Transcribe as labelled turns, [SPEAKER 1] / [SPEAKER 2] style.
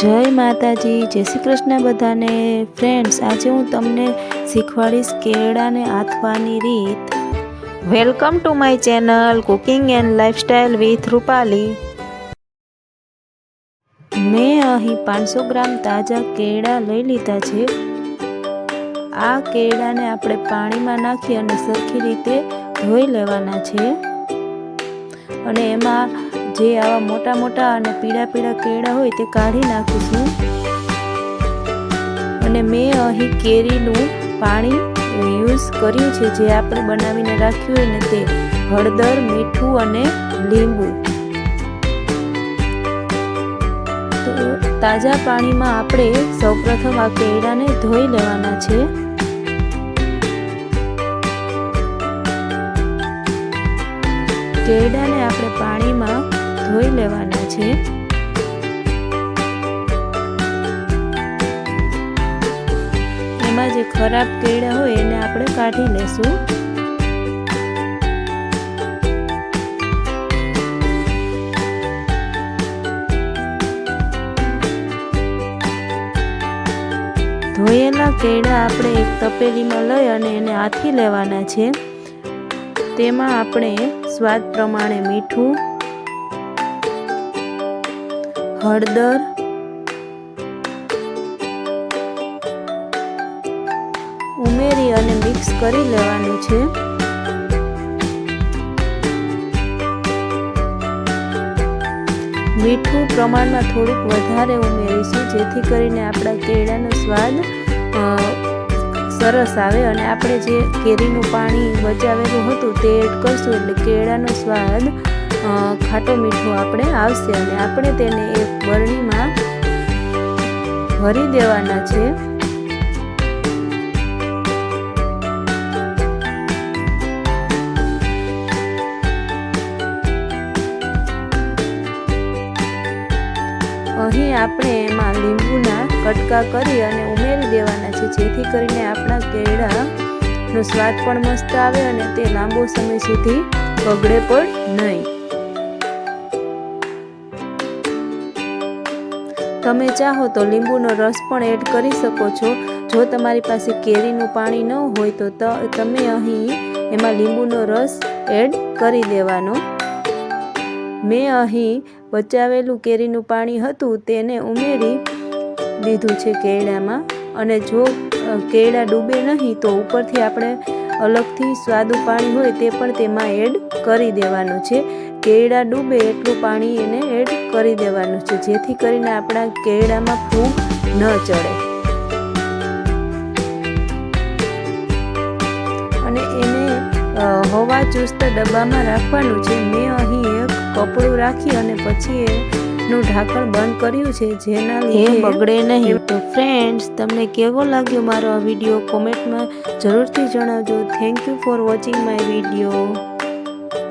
[SPEAKER 1] જય માતાજી, જય શ્રી કૃષ્ણ બધાને. ફ્રેન્ડ્સ આજે હું તમને શીખવાડીશ કેળાને આથવાની રીત. Welcome to my channel cooking and lifestyle with Rupali મેં અહીં પાંચસો ગ્રામ તાજા કેળા લઈ લીધા છે. આ કેળાને આપણે પાણીમાં નાખી અને સરખી રીતે ધોઈ લેવાના છે. અને એમાં જે આવા મોટા મોટા અને પીળા પીળા કેળા હોય તે કાઢી નાખીશું અને મેં અહીં કેરીનું પાણી યુઝ કર્યું છે, જે આપણે બનાવીને રાખ્યું હોય ને તે હળદર, મીઠું અને લીંબુ. તો તાજા પાણીમાં આપણે સૌપ્રથમ આ કેળાને ધોઈ લેવાના છે. કેળાને આપણે પાણીમાં ધોઈ લેવાના છે. એમાં જે ખરાબ કેળા હોય એને આપણે કાઢી લેશું. ધોયેલા કેળા આપણે એક તપેલીમાં લઈ અને એને આથી લેવાના છે. તેમાં આપણે સ્વાદ પ્રમાણે મીઠું હળદર. ઉમેરી અને મિક્સ કરી લેવાનું છે. મીઠું પ્રમાણમાં થોડુંક વધારે ઉમેરીશું, જેથી કરીને આપણા કેળાનો સ્વાદ સરસ આવે અને આપણે જે કેરીનું પાણી બચાવેલું હતું તે એડ કરશું. એટલે કેળાનો સ્વાદ ખાટો મીઠું આપણે આવશે અને આપણે તેને એક બરણીમાં ભરી દેવાના છે. અહીં આપણે એમાં લીંબુના કટકા કરી અને ઉમેરી દેવાના છે, જેથી કરીને આપણા કેળાનો સ્વાદ પણ મસ્ત આવે અને તે લાંબો સમય સુધી બગડે પણ નહીં. તમે ચાહો તો લીંબુનો રસ પણ એડ કરી શકો છો. જો તમારી પાસે કેરીનું પાણી ન હોય તો તમે અહીં એમાં લીંબુનો રસ એડ કરી દેવાનો. મેં અહીં બચાવેલું કેરીનું પાણી હતું તેને ઉમેરી દીધું છે કેળામાં. અને જો કેળા ડૂબે નહીં તો ઉપરથી આપણે અલગથી સ્વાદુ પાણી હોય તે પણ તેમાં એડ કરી દેવાનું છે. કેળા ડૂબે એટલું પાણી એને એડ કરી દેવાનું છે જેથી કરીને આપણા કેળામાં ફૂગ ન ચડે. અને એને હવા ચુસ્ત ડબ્બામાં રાખવાનું છે. મેં અહીં એક કપડું રાખી અને પછી એનું ઢાંકણ બંધ કર્યું છે જેના લીધે બગડે નહીં. તો ફ્રેન્ડ્સ તમને કેવો લાગ્યો મારો આ વીડિયો? કોમેન્ટમાં જરૂરથી જણાવજો. Thank you for watching my video